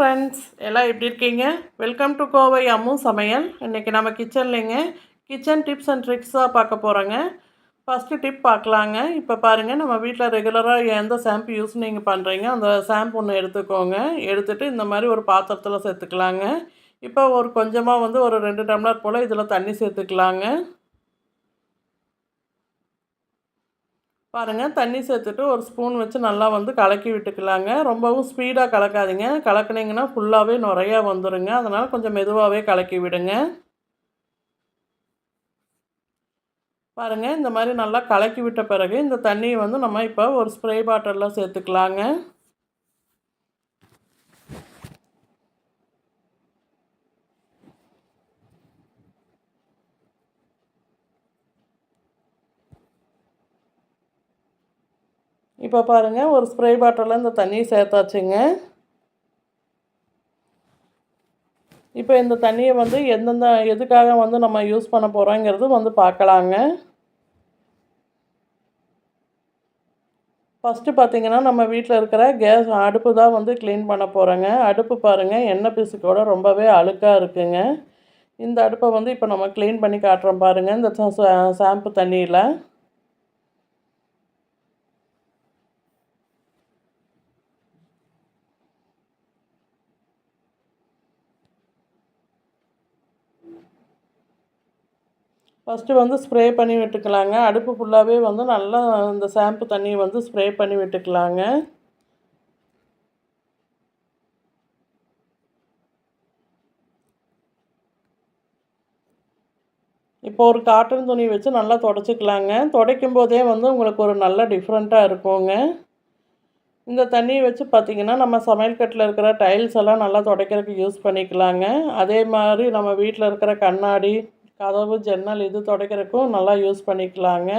Friends எல்லாம் எப்படி இருக்கீங்க? வெல்கம் டு கோவை அம்மு சமையல். இன்றைக்கி நம்ம கிச்சன்லேங்க கிச்சன் டிப்ஸ் அண்ட் ட்ரிக்ஸாக பார்க்க போகிறோங்க ஃபஸ்ட்டு டிப் பார்க்கலாங்க. இப்போ பாருங்கள் நம்ம வீட்டில் ரெகுலராக எந்த ஷாம்பு யூஸ் நீங்கள் பண்ணுறீங்க அந்த ஷாம்பு ஒன்று எடுத்துக்கோங்க. எடுத்துகிட்டு இந்த மாதிரி ஒரு பாத்திரத்தில் சேர்த்துக்கலாங்க. இப்போ ஒரு கொஞ்சமாக வந்து ஒரு ரெண்டு டம்ளர் போல் இதில் தண்ணி சேர்த்துக்கலாங்க. பாருங்கள் தண்ணி சேர்த்துட்டு ஒரு ஸ்பூன் வச்சு நல்லா வந்து கலக்கி விட்டுக்கலாங்க. ரொம்பவும் ஸ்பீடாக கலக்காதீங்க. கலக்குனீங்கன்னா ஃபுல்லாகவே நிறையா வந்துடுங்க அதனால் கொஞ்சம் மெதுவாகவே கலக்கி விடுங்க. பாருங்கள் இந்த மாதிரி நல்லா கலக்கி விட்ட பிறகு இந்த தண்ணியை வந்து நம்ம இப்போ ஒரு ஸ்ப்ரே பாட்டிலில் சேர்த்துக்கலாங்க. இப்போ பாருங்கள் ஒரு ஸ்ப்ரே பாட்டிலில் இந்த தண்ணியை சேர்த்தாச்சுங்க. இப்போ இந்த தண்ணியை வந்து எந்தெந்த எதுக்காக வந்து நம்ம யூஸ் பண்ண போகிறோங்கிறது வந்து பார்க்கலாங்க. ஃபஸ்ட்டு பார்த்திங்கன்னா நம்ம வீட்டில் இருக்கிற கேஸ் அடுப்பு தான் வந்து க்ளீன் பண்ண போகிறோங்க அடுப்பு பாருங்கள் எண்ணெய் பிசுக்கோட ரொம்பவே அழுக்காக இருக்குங்க. இந்த அடுப்பை வந்து இப்போ நம்ம க்ளீன் பண்ணி காட்டுறோம் பாருங்கள் இந்த சாம்பு தண்ணியில். ஃபஸ்ட்டு வந்து ஸ்ப்ரே பண்ணி விட்டுக்கலாங்க. அடுப்பு ஃபுல்லாகவே வந்து நல்லா இந்த ஷாம்பு தண்ணியை வந்து ஸ்ப்ரே பண்ணி விட்டுக்கலாங்க. இப்போ ஒரு காட்டன் துணி வச்சு நல்லா தொடச்சிக்கலாங்க. துடைக்கும் போதே வந்து உங்களுக்கு ஒரு நல்ல டிஃப்ரெண்ட்டாக இருக்குங்க. இந்த தண்ணியை வச்சு பார்த்திங்கன்னா நம்ம சமையல் கட்டில் இருக்கிற டைல்ஸ் எல்லாம் நல்லா துடைக்கிறதுக்கு யூஸ் பண்ணிக்கலாங்க. அதே மாதிரி நம்ம வீட்டில் இருக்கிற கண்ணாடி கதவு ஜன்னல் இது துடைக்கிறதுக்கும் நல்லா யூஸ் பண்ணிக்கலாங்க.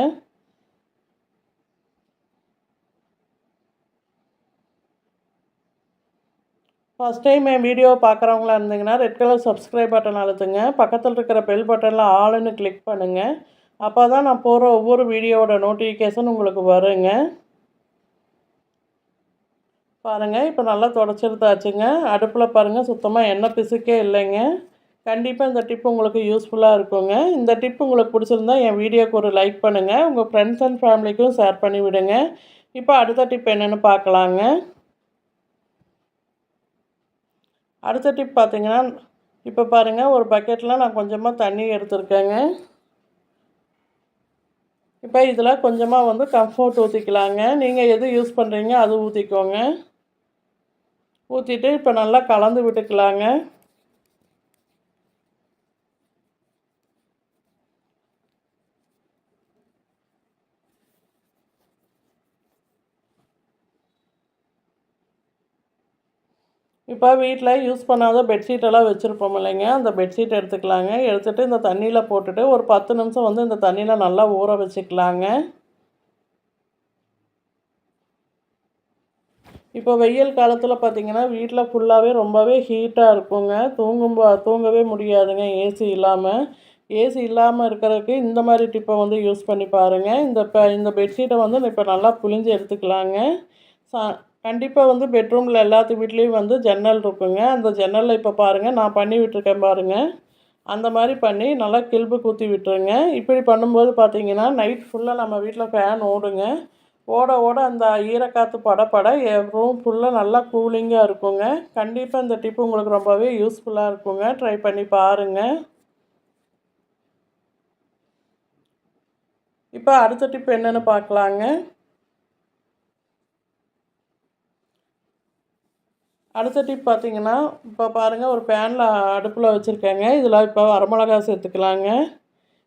ஃபஸ்ட் டைம் என் வீடியோ பார்க்குறவங்களா இருந்தீங்கன்னா ரெட் கலர் சப்ஸ்கிரைப் பட்டன் அழுத்துங்க. பக்கத்தில் இருக்கிற பெல் பட்டனில் ஆளுன்னு கிளிக் பண்ணுங்கள் அப்போ தான் நான் போகிற ஒவ்வொரு வீடியோவோட நோட்டிஃபிகேஷன் உங்களுக்கு வருங்க. பாருங்கள் இப்போ நல்லா தொடச்சிருந்தாச்சுங்க. அடுப்பில் பாருங்கள் சுத்தமாக எண்ணெய் பிசுக்கே இல்லைங்க. கண்டிப்பாக இந்த டிப் உங்களுக்கு யூஸ்ஃபுல்லாக இருக்குங்க. இந்த டிப் உங்களுக்கு பிடிச்சிருந்தா என் வீடியோக்கு ஒரு லைக் பண்ணுங்கள் உங்கள் ஃப்ரெண்ட்ஸ் அண்ட் ஃபேமிலிக்கும் ஷேர் பண்ணி விடுங்க. இப்போ அடுத்த டிப் என்னென்னு பார்க்கலாங்க. அடுத்த டிப் பார்த்திங்கன்னா இப்போ பாருங்கள் ஒரு பக்கெட்டில் நான் கொஞ்சமாக தண்ணி எடுத்துருக்கேங்க. இப்போ இதில் கொஞ்சமாக வந்து கம்ஃபோர்ட் ஊற்றிக்கலாங்க நீங்கள் எது யூஸ் பண்ணுறீங்க அது ஊற்றிக்கோங்க ஊற்றிட்டு இப்போ நல்லா கலந்து விட்டுக்கலாங்க. இப்போ வீட்டில் யூஸ் பண்ணாத பெட்ஷீட்டெல்லாம் வச்சுருப்போம் இல்லைங்க. அந்த பெட்ஷீட் எடுத்துக்கலாங்க. எடுத்துகிட்டு இந்த தண்ணியில் போட்டுட்டு ஒரு பத்து நிமிஷம் வந்து இந்த தண்ணியில் நல்லா ஊற வச்சுக்கலாங்க. இப்போ வெயில் காலத்தில் பார்த்திங்கன்னா வீட்டில் ஃபுல்லாகவே ரொம்பவே ஹீட்டாக இருக்குங்க. தூங்கும் தூங்கவே முடியாதுங்க ஏசி இல்லாமல் ஏசி இல்லாமல் இருக்கிறதுக்கு இந்த மாதிரி டிப்பை வந்து யூஸ் பண்ணி பாருங்கள் இந்த இந்த பெட்ஷீட்டை வந்து இப்போ நல்லா புழிஞ்சு எடுத்துக்கலாங்க. சா கண்டிப்பாக வந்து பெட்ரூமில் எல்லாத்து வீட்லேயும் வந்து ஜன்னல் இருக்குங்க. அந்த ஜன்னலில் இப்போ பாருங்கள் நான் பண்ணி விட்டுருக்கேன் பாருங்கள் அந்த மாதிரி பண்ணி நல்லா கில்பு குத்தி விட்டுருங்க. இப்படி பண்ணும்போது பார்த்தீங்கன்னா நைட் ஃபுல்லாக நம்ம வீட்டில் ஃபேன் ஓடுங்க. ஓட ஓட அந்த ஈரக்காற்று பட பட ரூம் ஃபுல்லாக நல்லா கூலிங்காக இருக்குங்க. கண்டிப்பாக இந்த டிப்பு உங்களுக்கு ரொம்பவே யூஸ்ஃபுல்லாக இருக்குங்க. ட்ரை பண்ணி பாருங்கள் இப்போ அடுத்த டிப் என்னென்னு பார்க்கலாங்க அடுத்த டிப் பார்த்தீங்கன்னா இப்போ பாருங்கள் ஒரு பேனில் அடுப்பில் வச்சுருக்கேங்க. இதில் இப்போ வரமிளகா சேர்த்துக்கலாங்க.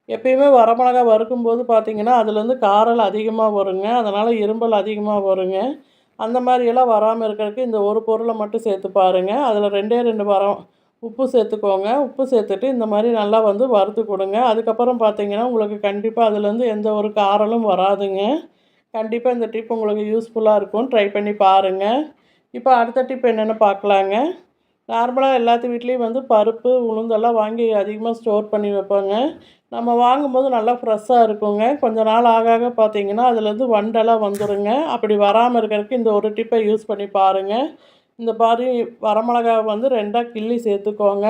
எப்பயுமே வரமிளகா வறுக்கும்போது பார்த்திங்கன்னா அதுலேருந்து காரல் அதிகமாக வருங்க. அதனால் இரும்பல் அதிகமாக வருங்க. அந்த மாதிரியெல்லாம் வராமல் இருக்கிறதுக்கு இந்த ஒரு பொருளை மட்டும் சேர்த்து பாருங்கள் அதில் ரெண்டே ரெண்டு வரம் உப்பு சேர்த்துக்கோங்க. உப்பு சேர்த்துட்டு இந்த மாதிரி நல்லா வந்து வறுத்து கொடுங்க. அதுக்கப்புறம் பார்த்தீங்கன்னா உங்களுக்கு கண்டிப்பாக அதுலேருந்து எந்த ஒரு காரலும் வராதுங்க. கண்டிப்பாக இந்த டிப் உங்களுக்கு யூஸ்ஃபுல்லாக இருக்கும். ட்ரை பண்ணி பாருங்கள் இப்போ அடுத்த டிப் என்னென்னு பார்க்கலாங்க. நார்மலாக எல்லாத்து வீட்லேயும் வந்து பருப்பு உளுந்தெல்லாம் வாங்கி அதிகமாக ஸ்டோர் பண்ணி வைப்பாங்க. நம்ம வாங்கும்போது நல்லா ஃப்ரெஷ்ஷாக இருக்குங்க. கொஞ்ச நாள் ஆக ஆக பார்த்தீங்கன்னா அதுலேருந்து வண்டெல்லாம் வந்துடுங்க அப்படி வராமல் இருக்கிறதுக்கு இந்த ஒரு டிப்பை யூஸ் பண்ணி பாருங்கள் இந்த மாதிரி வரமிளகாய் வந்து ரெண்டாக கிள்ளி சேர்த்துக்கோங்க.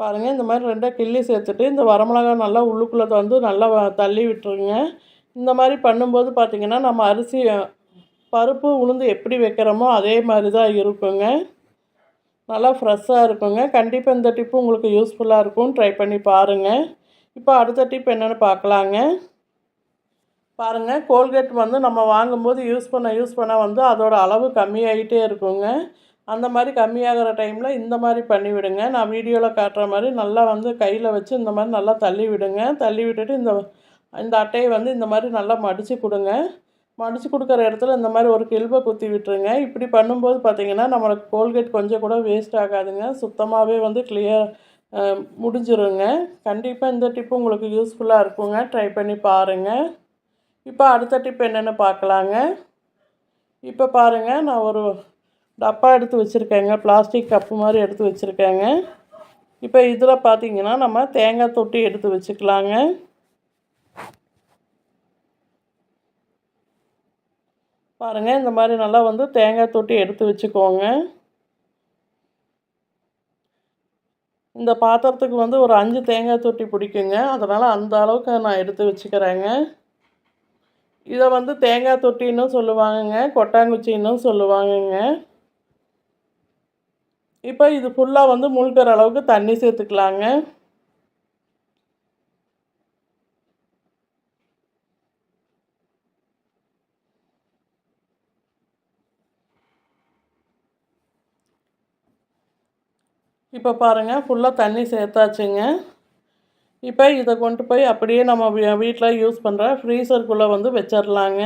பாருங்கள் இந்த மாதிரி ரெண்டாக கிள்ளி சேர்த்துட்டு இந்த வரமிளகாய் நல்லா உள்ளுக்குள்ளே வந்து நல்லா தள்ளி விட்டுருங்க. இந்த மாதிரி பண்ணும்போது பார்த்திங்கன்னா நம்ம அரிசி பருப்பு உளுந்து எப்படி வைக்கிறோமோ அதே மாதிரி தான் இருக்குங்க. நல்லா ஃப்ரெஷ்ஷாக இருக்குங்க. கண்டிப்பாக இந்த டிப்பு உங்களுக்கு யூஸ்ஃபுல்லாக இருக்கும். ட்ரை பண்ணி பாருங்கள் இப்போ அடுத்த டிப் என்னென்னு பார்க்கலாங்க. பாருங்கள் கோல்கேட் வந்து நம்ம வாங்கும்போது யூஸ் பண்ண யூஸ் பண்ண வந்து அதோட அளவு கம்மியாகிட்டே இருக்குங்க. அந்த மாதிரி கம்மியாகிற டைமில் இந்த மாதிரி பண்ணி விடுங்க. நான் வீடியோவில் காட்டுற மாதிரி நல்லா வந்து கையில் வச்சு இந்த மாதிரி நல்லா தள்ளி விடுங்க. தள்ளி விட்டுட்டு இந்த இந்த அட்டையை வந்து இந்த மாதிரி நல்லா மடித்து கொடுங்க. மடித்து கொடுக்குற இடத்துல இந்த மாதிரி ஒரு கில்பை குத்தி விட்டுருங்க. இப்படி பண்ணும்போது பார்த்திங்கன்னா நம்மளுக்கு கோல்கேட் கொஞ்சம் கூட வேஸ்ட் ஆகாதுங்க. சுத்தமாகவே வந்து கிளியர் முடிஞ்சிருங்க. கண்டிப்பாக இந்த டிப்பு உங்களுக்கு யூஸ்ஃபுல்லாக இருக்குங்க. ட்ரை பண்ணி பாருங்கள் இப்போ அடுத்த டிப் என்னென்னு பார்க்கலாங்க. இப்போ பாருங்கள் நான் ஒரு டப்பா எடுத்து வச்சுருக்கேங்க. பிளாஸ்டிக் கப்பு மாதிரி எடுத்து வச்சுருக்கேங்க. இப்போ இதில் பார்த்தீங்கன்னா நம்ம தேங்காய் தொட்டி எடுத்து வச்சுக்கலாங்க. பாருங்கள் இந்த மாதிரி நல்லா வந்து தேங்காய் தொட்டி எடுத்து வச்சுக்கோங்க. இந்த பாத்திரத்துக்கு வந்து ஒரு அஞ்சு தேங்காய் தொட்டி பிடிக்குங்க. அதனால் அந்த அளவுக்கு நான் எடுத்து வச்சுக்கிறேங்க. இதை வந்து தேங்காய் தொட்டின்னு சொல்லுவாங்கங்க கொட்டாங்குச்சின்னு சொல்லுவாங்கங்க. இப்போ இது ஃபுல்லாக வந்து முழுக்கிற அளவுக்கு தண்ணி சேர்த்துக்கலாங்க. இப்போ பாருங்கள் ஃபுல்லாக தண்ணி சேர்த்தாச்சுங்க. இப்போ இதை கொண்டு போய் அப்படியே நம்ம வீட்டில் யூஸ் பண்ணுற ஃப்ரீசருக்குள்ளே வந்து வச்சிடலாங்க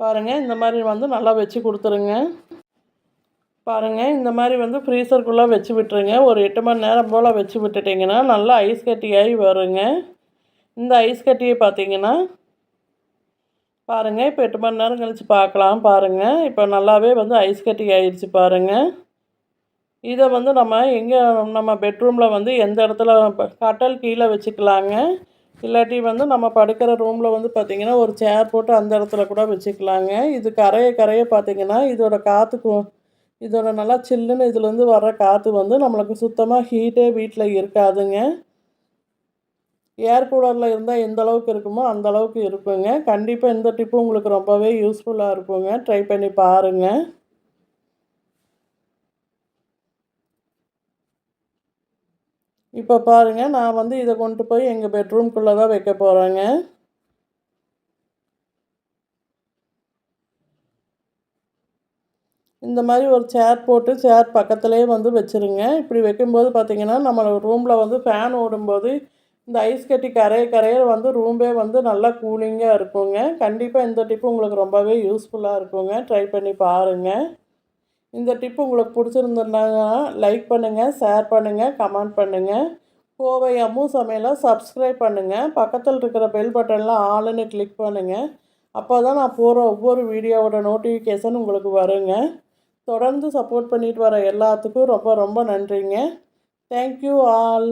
பாருங்கள் இந்த மாதிரி வந்து நல்லா வச்சு கொடுத்துருங்க. பாருங்கள் இந்த மாதிரி வந்து ஃப்ரீசருக்குள்ளே வச்சு விட்டுருங்க. ஒரு எட்டு மணி நேரம் போல் வச்சு விட்டுட்டிங்கன்னா நல்லா ஐஸ் கட்டியாகி வருங்க. இந்த ஐஸ் கட்டியை பார்த்தீங்கன்னா பாருங்கள் இப்போ எட்டு மணி நேரம் கழித்து பார்க்கலாம் பாருங்கள் இப்போ நல்லாவே வந்து ஐஸ் கட்டி ஆயிடுச்சு பாருங்கள் இதை வந்து நம்ம எங்கே நம்ம பெட்ரூமில் வந்து எந்த இடத்துல கட்டல் கீழே வச்சுக்கலாங்க. இல்லாட்டி வந்து நம்ம படுக்கிற ரூமில் வந்து பார்த்திங்கன்னா ஒரு சேர் போட்டு அந்த இடத்துல கூட வச்சுக்கலாங்க. இது கரைய கரைய பார்த்திங்கன்னா இதோட காற்றுக்கு இதோட நல்லா சில்லுன்னு இதுலேருந்து வர்ற காற்று வந்து நம்மளுக்கு சுத்தமாக ஹீட்டே வீட்டில் இருக்காதுங்க. ஏர் கூலரில் இருந்தால் எந்த அளவுக்கு இருக்குமோ அந்த அளவுக்கு இருக்குங்க. கண்டிப்பாக இந்த டிப்பு உங்களுக்கு ரொம்பவே யூஸ்ஃபுல்லாக இருக்குங்க. ட்ரை பண்ணி பாருங்கள் இப்போ பாருங்கள் நான் வந்து இதை கொண்டு போய் எங்கள் பெட்ரூம்குள்ளே தான் வைக்க போகிறேங்க இந்த மாதிரி ஒரு சேர் போட்டு சேர் பக்கத்துலேயே வந்து வச்சுருங்க. இப்படி வைக்கும்போது பார்த்திங்கன்னா நம்ம ரூமில் வந்து ஃபேன் ஓடும்போது இந்த ஐஸ் கட்டி கரைய கரைய வந்து ரூம்பே வந்து நல்லா கூலிங்காக இருக்குங்க. கண்டிப்பாக இந்த டிப்பு உங்களுக்கு ரொம்பவே யூஸ்ஃபுல்லாக இருக்குங்க. ட்ரை பண்ணி பாருங்கள் இந்த டிப்பு உங்களுக்கு பிடிச்சிருந்ததுனா லைக் பண்ணுங்கள் ஷேர் பண்ணுங்கள் கமெண்ட் பண்ணுங்கள் கோவை அம்மு சமையலை சப்ஸ்கிரைப் பண்ணுங்கள் பக்கத்தில் இருக்கிற பெல் பட்டனில் ஆளுன்னு கிளிக் பண்ணுங்கள் அப்போ தான் நான் போகிற ஒவ்வொரு வீடியோவோட நோட்டிஃபிகேஷன் உங்களுக்கு வருங்க. தொடர்ந்து சப்போர்ட் பண்ணிட்டு வர எல்லாத்துக்கும் ரொம்ப ரொம்ப நன்றிங்க. Thank you all